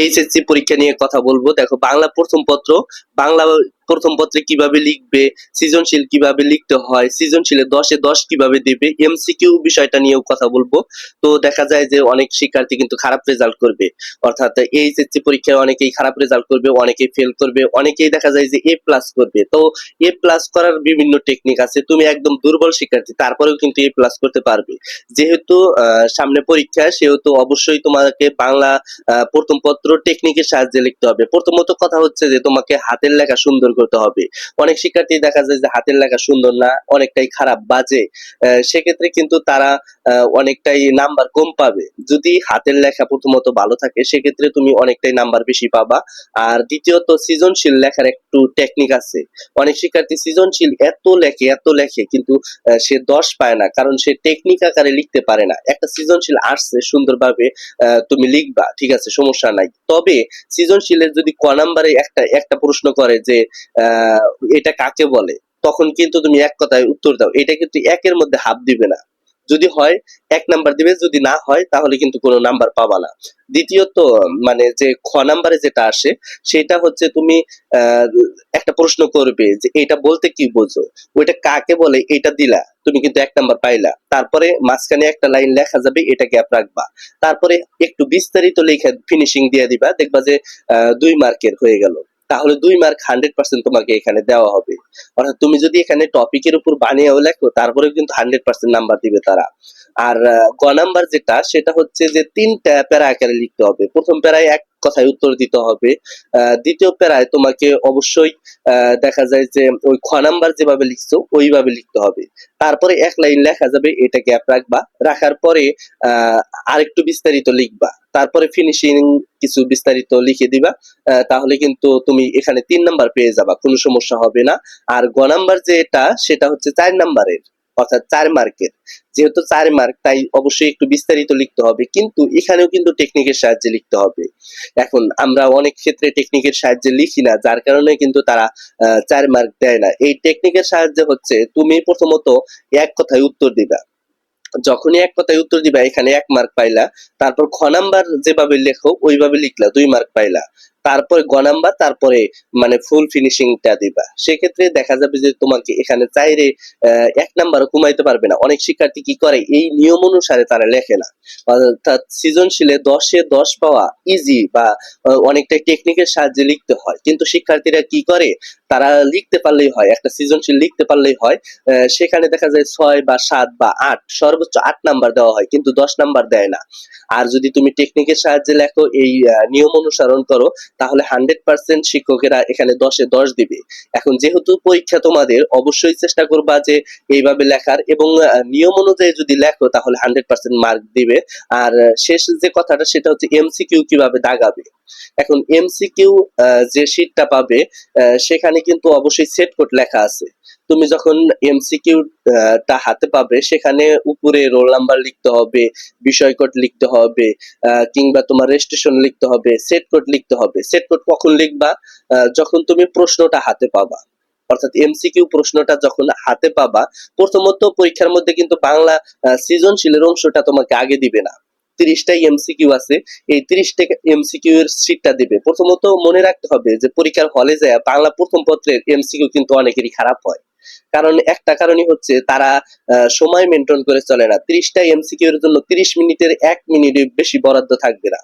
HSC পরীক্ষা নিয়ে কথা বলব। দেখো বাংলা প্রথম পত্র বাংলা প্রথম পত্রে কীভাবে লিখবে, সৃজনশীল কীভাবে লিখতে হয়, সৃজনশীলে দশে দশ কীভাবে দেবে এমসিকিউ বিষয়টা নিয়েও কথা বলব। তো দেখা যায় যে অনেক শিক্ষার্থী কিন্তু খারাপ রেজাল্ট করবে। অর্থাৎ এইচএসসি পরীক্ষায় অনেকেই খারাপ রেজাল্ট করবে, অনেকেই ফেল করবে, অনেকেই দেখা যায় যে এ প্লাস করবে। তো এ প্লাস করার বিভিন্ন টেকনিক আছে। তুমি একদম দুর্বল শিক্ষার্থী, তারপরেও কিন্তু এ প্লাস করতে পারবে। যেহেতু সামনে পরীক্ষা, সেহেতু অবশ্যই তোমাকে বাংলা প্রথম পত্র টেকনিকের সাহায্যে লিখতে হবে। প্রথমত কথা হচ্ছে যে তোমাকে হাতের লেখা সুন্দর করতে হবে। অনেক শিক্ষার্থী দেখা যায় যে হাতের লেখা সুন্দর না, অনেকটাই খারাপ, বাজে। সেক্ষেত্রে কিন্তু তারা অনেকটাই নাম্বার কম পাবে। যদি হাতের লেখা প্রথমত ভালো থাকে, সেক্ষেত্রে তুমি অনেকটাই নাম্বার বেশি পাবা। আর দ্বিতীয়ত, সৃজনশীল লেখার একটু টেকনিক আছে। অনেক শিক্ষার্থী সৃজনশীল এত লেখে এত লেখে, কিন্তু সে দশ পায় না, কারণ সে টেকনিক আকারে লিখতে পারে না। একটা সৃজনশীল আসছে, সুন্দরভাবে তুমি লিখবা, ঠিক আছে, সমস্যা নাই। তবে সৃজনশীলের যদি ক নাম্বারে একটা একটা প্রশ্ন করে যে এটা কাকে বলে? তখন কিন্তু তুমি এক কথায় উত্তর দাও। এটা কিন্তু একের মধ্যে হাফ দিবে না। যদি হয়, এক নাম্বার দিবে, যদি না হয়, তাহলে কিন্তু কোনো নাম্বার পাবা না। দ্বিতীয়ত মানে যে খ নাম্বারে যেটা আসে, সেটা হচ্ছে তুমি একটা প্রশ্ন করবে যে এটা বলতে কি বোঝো? ওইটা কাকে বলে? এটা দিলা। তুমি কিন্তু এক নাম্বার পাইলা। তারপরে মাঝখানে একটা লাইন লেখা যাবে এটা গ্যাপ রাখবা। তারপরে একটু বিস্তারিত লেখা ফিনিশিং দিয়ে দিবা। দেখবা যে দুই মার্কের হয়ে গেল। তাহলে দুই মার্ক হান্ড্রেড পার্সেন্ট তোমাকে এখানে দেওয়া হবে। অর্থাৎ তুমি যদি এখানে টপিকের উপর বানিয়েও লেখো তারপরে কিন্তু হান্ড্রেড পার্সেন্ট নাম্বার দিবে তারা। আর গ নাম্বার যেটা, সেটা হচ্ছে যে তিনটা প্যারা আকারে লিখতে হবে। প্রথম প্যারায় এক কথায় উত্তর দিতে হবে। দ্বিতীয় প্যারায় তোমাকে অবশ্যই দেখা যায় যে ওই খ নাম্বার যেভাবে লিখছো, ওইভাবে লিখতে হবে। তারপরে এক লাইন লেখা যাবে এটা গ্যাপ রাখবা। রাখার পরে আরেকটু বিস্তারিত লিখবা। তারপরে ফিনিশিং কিছু বিস্তারিত লিখে দিবা। তাহলে কিন্তু তুমি এখানে তিন নাম্বার পেয়ে যাবা, কোনো সমস্যা হবে না। আর গ নাম্বার যেটা, সেটা হচ্ছে চার নাম্বারের। অর্থাৎ চার মার্কের। যেহেতু চার মার্ক, তাই অবশ্যই একটু বিস্তারিত লিখতে হবে, কিন্তু এখানেও কিন্তু টেকনিকের সাহায্যে লিখতে হবে। এখন, আমরা অনেক ক্ষেত্রে টেকনিকের সাহায্যে লিখি না, যার কারণে কিন্তু তারা চার মার্ক দেয় না। এই টেকনিকের সাহায্যে হচ্ছে, তুমি প্রথমত এক কথায় উত্তর দিবা। যখনই এক কথায় উত্তর দিবা, এখানে এক মার্ক পাইলা, তারপর খ নাম্বার যেভাবে লেখো, ওইভাবে লিখলা, দুই মার্ক পাইলা। তারপরে গ নাম্বার তারপরে মানে ফুল ফিনিশিংটা দিবা। সেক্ষেত্রে দেখা যাবে যে তোমাকে এখানে চাইরে এক নাম্বারও কমাইতে পারবে না। অনেক শিক্ষার্থী কি করে? এই নিয়ম অনুসারে তারা লেখে না। অর্থাৎ সৃজনশীলে দশে দশ পাওয়া ইজি বা আহ, অনেকটাই টেকনিকের সাহায্যে লিখতে হয়। কিন্তু শিক্ষার্থীরা কি করে? তারা লিখতে পারলেই হয় একটা সৃজনশীল লিখতে পারলেই হয়। সেখানে দেখা যায় ছয় বা সাত বা আট সর্বোচ্চ আট নাম্বার দেওয়া হয় কিন্তু দশ নাম্বার দেয় না। আর যদি তুমি টেকনিকের সাহায্যে লেখো এই নিয়ম অনুসরণ করো তাহলে হান্ড্রেড পার্সেন্ট শিক্ষকেরা এখানে দশে দশ দিবে। এখন যেহেতু পরীক্ষা তোমাদের, অবশ্যই চেষ্টা করবা যে এইভাবে লেখার এবং নিয়ম অনুযায়ী যদি লেখো তাহলে হান্ড্রেড পার্সেন্ট মার্ক দিবে। আর শেষ যে কথাটা সেটা হচ্ছে এমসিকিউ কীভাবে দাগাবে। এখন এমসিকিউ যে শীটটা পাবে সেখানে কিন্তু অবশ্যই সেট কোড লেখা আছে। তুমি যখন এমসিকিউ টা হাতে পাবে, সেখানে উপরে রোল নাম্বার লিখতে হবে, বিষয় কোড লিখতে হবে কিংবা তোমার রেজিস্ট্রেশন লিখতে হবে সেট কোড লিখতে হবে। সেট কোড কখন লিখবা? যখন তুমি প্রশ্নটা হাতে পাবা। অর্থাৎ এমসিকিউ প্রশ্নটা যখন হাতে পাবা, প্রথমত পরীক্ষার মধ্যে কিন্তু বাংলা সৃজনশীলের অংশটা তোমাকে আগে দিবে না। তিরিশটাই এমসিকিউ আছে, এই তিরিশটা এমসিকিউ এর সিটটা দিবে। প্রথমত মনে রাখতে হবে যে পরীক্ষার হলে যায়, বাংলা প্রথম পত্রের এমসিকিউ কিন্তু অনেকেরই খারাপ হয়। কারণ একটা কারণই হচ্ছে তারা সময় মেনটেন করে চলে না। তিরিশটা এমসিকিউ এর জন্য তিরিশ মিনিটের এক মিনিটের বেশি বরাদ্দ থাকবে না।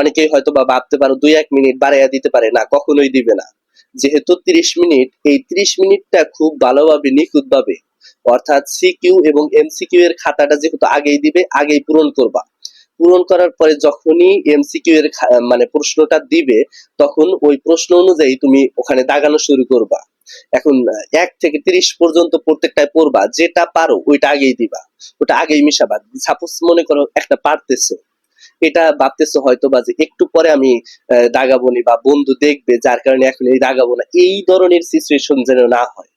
অনেকেই হয়তো বা ভাবতে পারো দুই এক মিনিট বাড়াইয়া দিতে পারে। না, কখনোই দিবে না। যেহেতু তিরিশ মিনিট, এই তিরিশ মিনিটটা খুব ভালোভাবে নিখুঁত ভাবে অর্থাৎ সিকিউ এবং এমসিকিউ এর খাতাটা যেহেতু আগেই দিবে, আগেই পূরণ করবা। পূরণ করার পরে যখনই এমসিকিউ এর মানে প্রশ্নটা দিবে, তখন ওই প্রশ্ন অনুযায়ী তুমি ওখানে দাগানো শুরু করবা। এখন এক থেকে তিরিশ পর্যন্ত প্রত্যেকটায় পড়বা যেটা পারো ওইটা আগেই দিবা ওটা আগেই মিশাবা। সাপোজ মনে করো একটা পারতেছো এটা ভাবতেছো হয়তো বা যে একটু পরে আমি আহ, দাগাবো নি বা বন্ধু দেখবে যার কারণে এখন এই দাগাবো না এই ধরনের সিচুয়েশন যেন না হয়।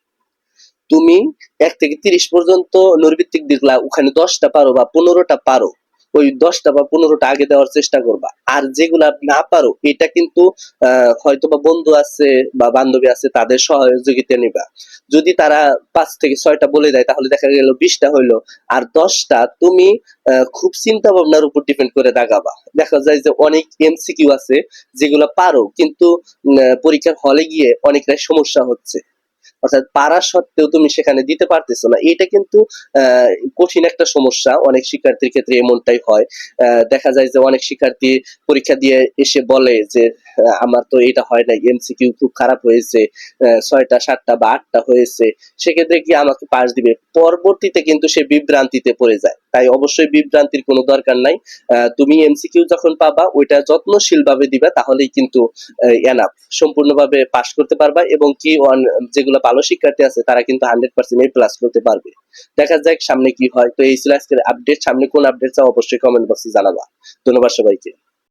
তুমি এক থেকে তিরিশ পর্যন্ত নৈর্ভিত্তিক দেখলা ওখানে দশটা পারো বা পনেরোটা পারো। ওই দশটা বা পনেরোটা আগে দেওয়ার চেষ্টা করবা। আর যেগুলা না পারো, এটা কিন্তু হয়তো বা বন্ধু আছে বা বান্ধবী আছে, তাদের সহযোগিতা নিবা। যদি তারা পাঁচ থেকে ছয়টা বলে দেয়, তাহলে দেখা গেল বিশটা হইল। আর দশটা তুমি খুব চিন্তা ভাবনার উপর ডিপেন্ড করে দাগাবা। দেখা যায় যে অনেক এমসিকিউ আছে, যেগুলো পারো, কিন্তু পরীক্ষার হলে গিয়ে অনেকটাই সমস্যা হচ্ছে। অর্থাৎ পারা সত্ত্বেও তুমি সেখানে দিতে পারতেছো না। এটা কিন্তু কঠিন একটা সমস্যা অনেক শিক্ষার্থীর ক্ষেত্রে এমনটাই হয়। দেখা যায় যে অনেক শিক্ষার্থী পরীক্ষা দিয়ে এসে বলে যে আমার তো এটা হয় নাই এমসিকিউ খুব খারাপ হয়েছে ছয়টা, সাতটা বা আটটা হয়েছে। সেক্ষেত্রে কি আমাকে পাস দিবে? পরবর্তীতে কিন্তু সে বিভ্রান্তিতে পড়ে যায়। তাই অবশ্যই বিভ্রান্তির কোনো দরকার নাই। তুমি এমসিকিউ যখন পাবা, ওইটা যত্নশীল ভাবে দিবা, তাহলেই কিন্তু এনাফ সম্পূর্ণভাবে পাশ করতে পারবা এবং কি যেগুলো ভালো শিক্ষার্থী আছে, তারা কিন্তু হান্ড্রেড পার্সেন্ট এ প্লাস করতে পারবে। দেখা যাক সামনে কি হয়। তো এই ছিল আপডেট সামনে কোন আপডেট চাও অবশ্যই কমেন্ট বক্সে জানাবা। ধন্যবাদ সবাইকে।